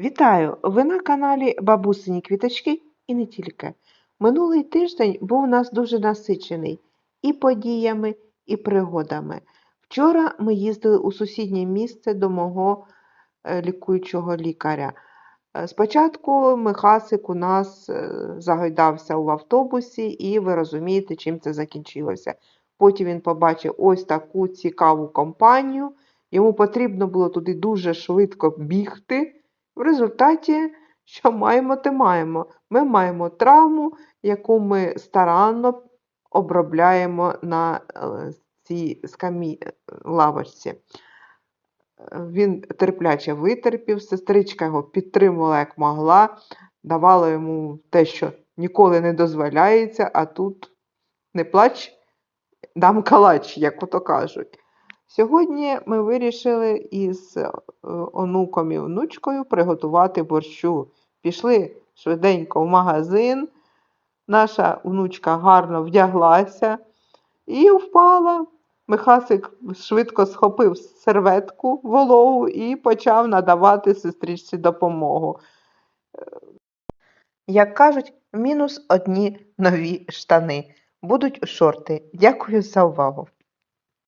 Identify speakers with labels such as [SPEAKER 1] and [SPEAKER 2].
[SPEAKER 1] Вітаю! Ви на каналі Бабусині Квіточки і не тільки. Минулий тиждень був у нас дуже насичений і подіями, і пригодами. Вчора ми їздили у сусіднє місце до мого е, лікуючого лікаря. Е, Спочатку Михасик у нас е, загойдався в автобусі, і ви розумієте, чим це закінчилося. Потім він побачив ось таку цікаву компанію. Йому потрібно було туди дуже швидко бігти. В результаті, що маємо, те маємо. Ми маємо травму, яку ми старанно обробляємо на е, цій скамі е, лавочці. Е, Він терпляче витерпів, сестричка його підтримувала як могла, давала йому те, що ніколи не дозволяється, а тут не плач, дам калач, як ото кажуть. Сьогодні ми вирішили із е, онуком і внучкою приготувати борщу. Пішли швиденько в магазин. Наша внучка гарно вдяглася і впала. Михасик швидко схопив серветку вологу і почав надавати сестричці допомогу. Е, Як кажуть, мінус одні нові штани. Будуть шорти. Дякую за увагу.